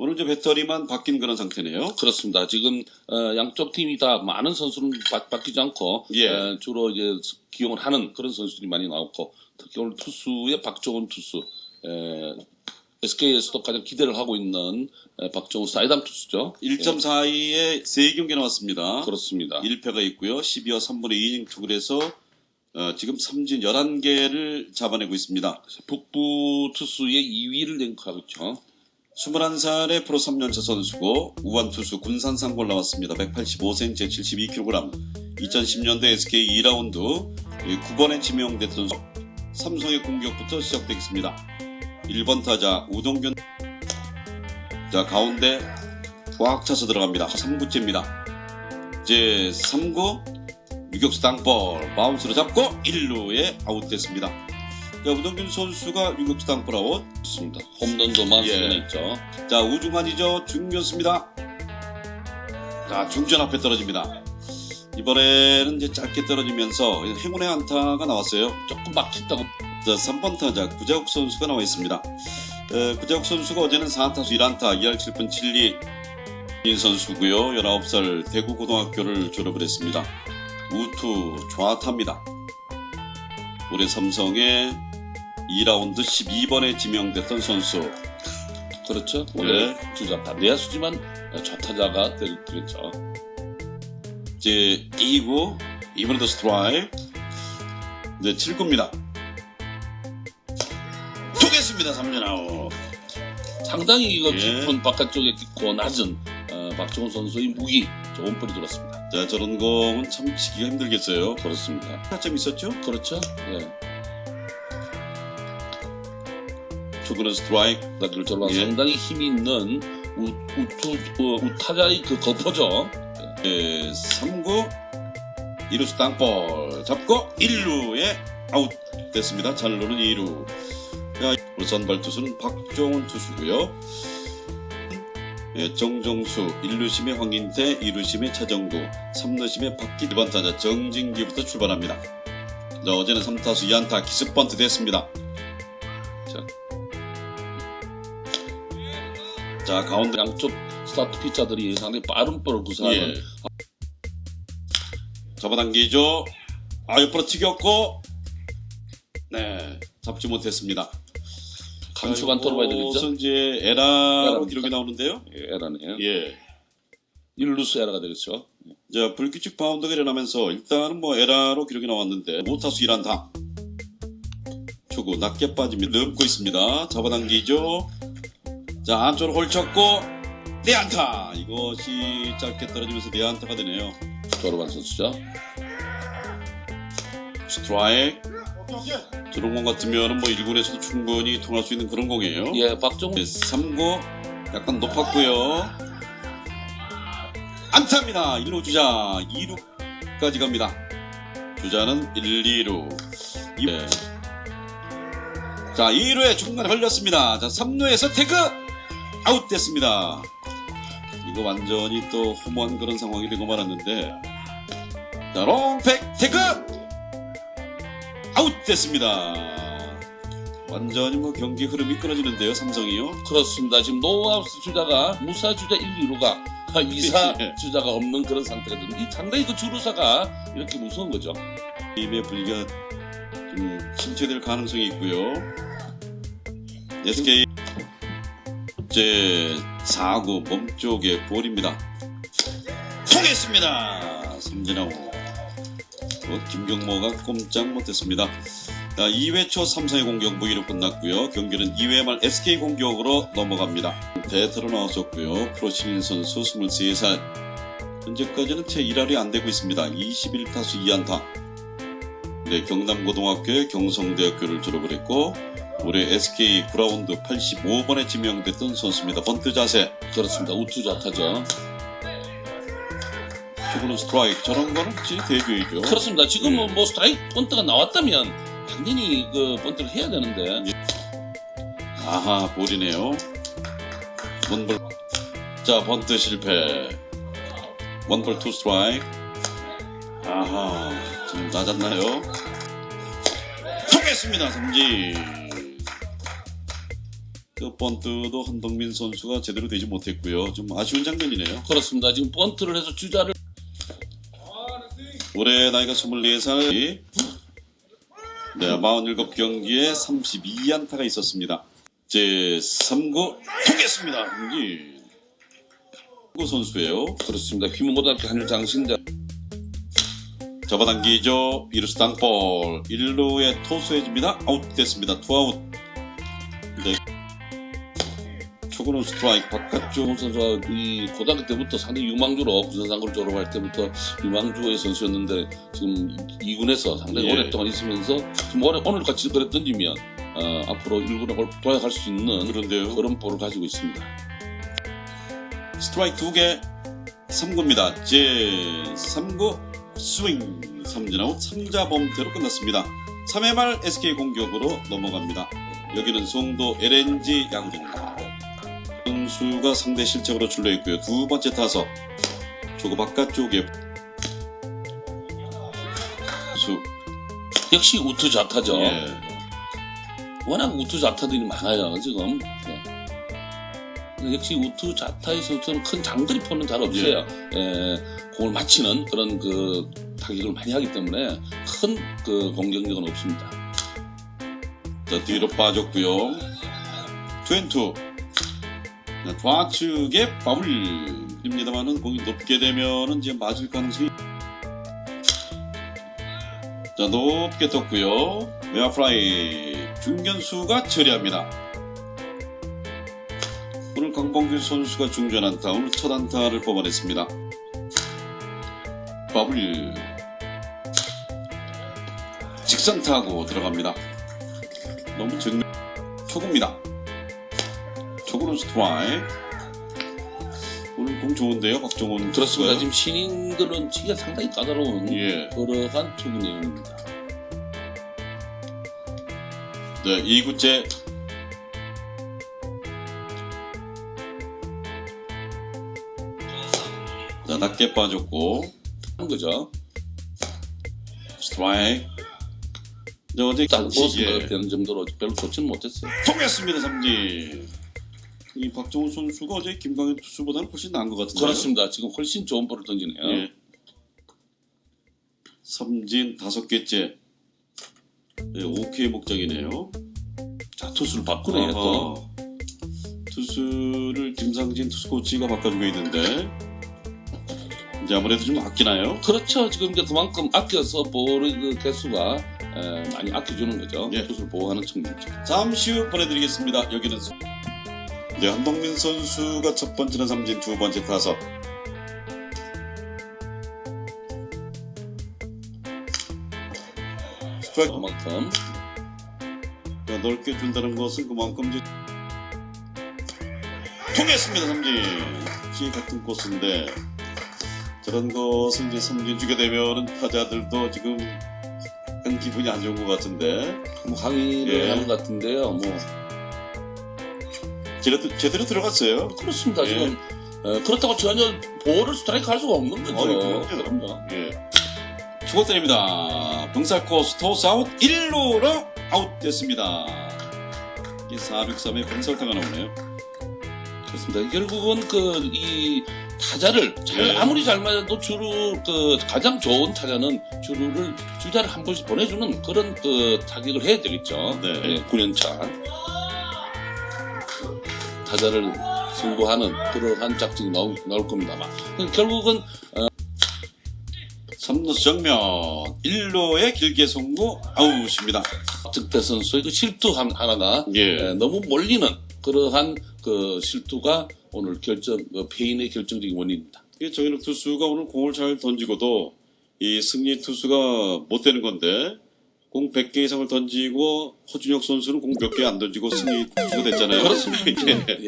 오늘 이제 배터리만 바뀐 그런 상태네요. 그렇습니다. 지금 어, 양쪽 팀이 다 많은 선수는 바, 바뀌지 않고 예. 어, 주로 이제 기용을 하는 그런 선수들이 많이 나왔고 특히 오늘 투수의 박종훈 투수 에, SK에서도 가장 기대를 하고 있는 에, 박종훈 사이담 투수죠. 1.42에 3경기 나왔습니다. 예, 그렇습니다. 1패가 있고요. 12와 3분의 2이닝 투구를 해서 어, 지금 삼진 11개를 잡아내고 있습니다. 북부 투수의 2위를 랭크하고 있죠. 21살의 프로 3년차 선수고 우완 투수 군산상 골라왔습니다. 185cm 72kg 2010년대 SK 2라운드 9번에 지명됐던 선- 삼성의 공격부터 시작되겠습니다. 1번 타자 우동균 자 가운데 꽉 차서 들어갑니다. 3구째입니다. 이제 3구 유격수 땅볼 바운스로 잡고 1루에 아웃됐습니다. 자 우동균 선수가 유격수 땅볼 아웃 그렇습니다. 홈런도 많이 예. 있죠. 자 우중환이죠. 중견수입니다. 자 중전 앞에 떨어집니다. 이번에는 이제 짧게 떨어지면서 행운의 안타가 나왔어요. 조금 막혔다고 자 3번 타자 구자욱 선수가 나와 있습니다. 에, 구자욱 선수가 어제는 4타수 1안타 2할 7분 7리 인 선수고요. 19살 대구고등학교를 졸업을 했습니다. 우투 좌타입니다. 올해 삼성의 2라운드 12번에 지명됐던 선수 그렇죠. 원래 네. 주자타 내야수지만 좌타자가 될- 되겠죠. 이제 2구 이번에도 스트라이크 이제 7구입니다 투겠습니다 3년 아웃 상당히 이거 예. 깊은 바깥쪽에 깊고 낮은 어, 박정훈 선수의 무기 좋은 볼이 들었습니다. 자 저런 공은 참 치기가 힘들겠어요 그렇습니다. 타점 있었죠? 그렇죠. 예. 투구는 스트라이크 나들 저런 예. 상당히 힘 있는 우, 우투 어, 우타자의 그 거포죠. 네, 3구 2루수 땅볼 잡고 1루에 아웃 됐습니다 잘루는 2루 자, 우리 선발 투수는 박종훈 투수고요 예, 정정수 1루심의 황인태 2루심의 차정구 3루심의 박기 2번 타자 정진기부터 출발합니다 자, 어제는 3타수 2안타 기습 번트 됐습니다 자. 자 가운데 양쪽 스타트 피자들이 상당히 빠른 볼을 구사하는 예. 잡아당기죠. 아 옆으로 튀겼고 네 잡지 못했습니다. 감수관 토로 봐야 되겠죠. 이제 에라로? 기록이 나오는데요. 예, 에라네요. 예. 일루스 에라가 되겠죠. 자 불규칙 바운드가 일어나면서 일단은 뭐 에라로 기록이 나왔는데 모타수 1안타 초구 낮게 빠집니다. 넘고 있습니다. 잡아당기죠. 자 안쪽으로 홀쳤고 내안타 이것이 짧게 떨어지면서 내안타가 되네요. 졸업한 선수죠. 스트라이크 저런 공 같으면 뭐 1군에서도 충분히 통할 수 있는 그런 공이에요. 예, 박정훈 3구 약간 높았고요. 안타입니다. 1루 주자 2루까지 갑니다. 주자는 1, 2루. 예. 자 2루에 중간에 걸렸습니다. 자 3루에서 태그 아웃됐습니다. 이거 완전히 또 허무한 그런 상황이 되고 말았는데 자 롱팩 태그 아웃됐습니다. 완전히 뭐 경기 흐름이 끊어지는데요, 삼성이요. 그렇습니다. 지금 노아우스 주자가 무사 주자 1, 2루가 이사 예. 주자가 없는 그런 상태가 됩니다. 이 상당히 그 주루사가 이렇게 무서운 거죠. 팀의 분위기가 좀 침체될 가능성이 있고요. SK 제 4구 몸쪽에 볼입니다. 통했습니다. 삼진아웃. 어, 김경모가 꼼짝 못했습니다. 자, 2회 초 삼성의 공격 무기로 끝났고요. 경기는 2회 말 SK 공격으로 넘어갑니다. 대타로 나왔었고요. 프로 신인 선수 23살. 현재까지는 채 1할이 안 되고 있습니다. 21타수 2안타. 네, 경남고등학교의 경성대학교를 졸업을 했고 올해 SK 9라운드 85번에 지명됐던 선수입니다. 번트 자세, 그렇습니다. 우투 좌타죠. 초구는 스트라이크 저런 거는 혹시 대줘야죠. 그렇습니다. 지금 예. 뭐 스트라이크 번트가 나왔다면 당연히 그 번트를 해야 되는데 아하 볼이네요. 원볼 자 번트 실패. 원볼 투 스트라이크. 아하 지금 낮았나요? 통했습니다 삼진. 그 번트도 한동민 선수가 제대로 되지 못했고요. 좀 아쉬운 장면이네요. 그렇습니다. 지금 번트를 해서 주자를 올해 나이가 24살. 네, 47경기에 32안타가 있었습니다. 제 3구 통했습니다. 이구 선수예요. 그렇습니다. 휘문고등학교 한일 장신대 잡아당기죠. 이루스 땅볼 1루에 토수해집니다. 아웃됐습니다. 투아웃. 네. 초구는 스트라이크 바깥쪽. 조홍 선수가 이 고등학교 때부터 상당히 유망주로 부산상고를 졸업할 때부터 유망주의 선수였는데 지금 2군에서 상당히 예. 오랫동안 있으면서 지금 올해 오늘같이 그래 던지면 어, 앞으로 1군에 돌아갈 수 있는 그런데요. 그런 볼을 가지고 있습니다. 스트라이크 두 개, 3구입니다. 제 3구 스윙, 3진아웃 3자 범퇴로 끝났습니다. 3회 말 SK 공격으로 넘어갑니다. 여기는 송도 LNG 야구장입니다. 선수가 상대 실책으로 출루했고요. 두 번째 타석, 조그 바깥쪽에 수, 역시 우투 좌타죠. 예. 워낙 우투 좌타들이 많아요 지금. 네. 근데 역시 우투 좌타의 선수는 큰 장거리 포는 잘 없어요. 예, 공을 맞히는 그런 그 타격을 많이 하기 때문에 큰 그 공격력은 없습니다. 자, 뒤로 빠졌고요. 투앤투. 자, 좌측에 파울입니다만은 공이 높게 되면은 이제 맞을 가능성이. 자, 높게 떴고요. 외야 프라이. 중견수가 처리합니다. 오늘 강봉규 선수가 중전 안타, 오늘 첫 안타를 뽑아냈습니다. 파울. 직선 타고 들어갑니다. 너무 정 초구입니다. 초구는 스트라이크. 오늘 공 좋은데요, 박종원. 그렇습니다. 선수가요? 지금 신인들은 치기가 상당히 까다로운 예. 그러한 투구 내용입니다. 네, 2구째. 자, 낮게 빠졌고, 하는 거죠. 스트라이크. 네, 어제 딱 김치, 버스가 예. 되는 정도로 별로 좋지는 못했어요. 통했습니다, 삼진. 이 박정훈 선수가 어제 김광현 투수보다는 훨씬 나은 것 같은데요. 그렇습니다. 지금 훨씬 좋은 볼을 던지네요. 예. 삼진 다섯 개째. 네, 오케이 목적이네요. 자 투수를 바꾸네요 또. 투수를 김상진 투수 코치가 바꿔주고 있는데 이제 아무래도 좀 아끼나요? 그렇죠. 지금 이제 그만큼 아껴서 볼의 그 개수가 에, 많이 아껴주는 거죠. 예. 투수를 보호하는 측면이죠. 잠시 후 보내드리겠습니다. 여기는 수- 네, 한동민 선수가 첫 번째는 삼진, 두 번째 타석. 스트라이크 그만큼 자, 넓게 준다는 것은 그만큼 이제 통했습니다 삼진 시 같은 코스인데 저런 것을 이제 삼진 주게 되면은 타자들도 지금 약간 기분이 안 좋은 것 같은데 뭐 항의를 예. 하는 것 같은데요. 뭐 제대로, 제대로 들어갔어요 그렇습니다. 예. 지금 에, 그렇다고 전혀 볼을 스트라이크 할 수가 없는 거죠. 아니, 그럼요. 예. 추가드립니다 병살 코 스 토스 아웃 1루로 아웃됐습니다 이게 463의 병살타가 나오네요 그렇습니다. 결국은 그 이 타자를 잘 예. 아무리 잘 맞아도 주루 그 가장 좋은 타자는 주루를 주자를 한 번씩 보내주는 그런 그 타격을 해야 되겠죠. 네. 예, 9년 차 타자를 승부하는 그러한 작전이 나올, 나올 겁니다만 결국은 3루 정면 1루에 길게 송구 아웃입니다 즉대 선수의 그 실투 한- 하나가 예. 에, 너무 몰리는 그러한 그 실투가 오늘 결정 그 패인의 결정적인 원인입니다. 이게 정현욱 투수가 오늘 공을 잘 던지고도 이 승리 투수가 못 되는 건데 공 100개 이상을 던지고 허준혁 선수는 공 몇 개 안 던지고 승리 투수가 됐잖아요. 그렇습니다. 예. 예.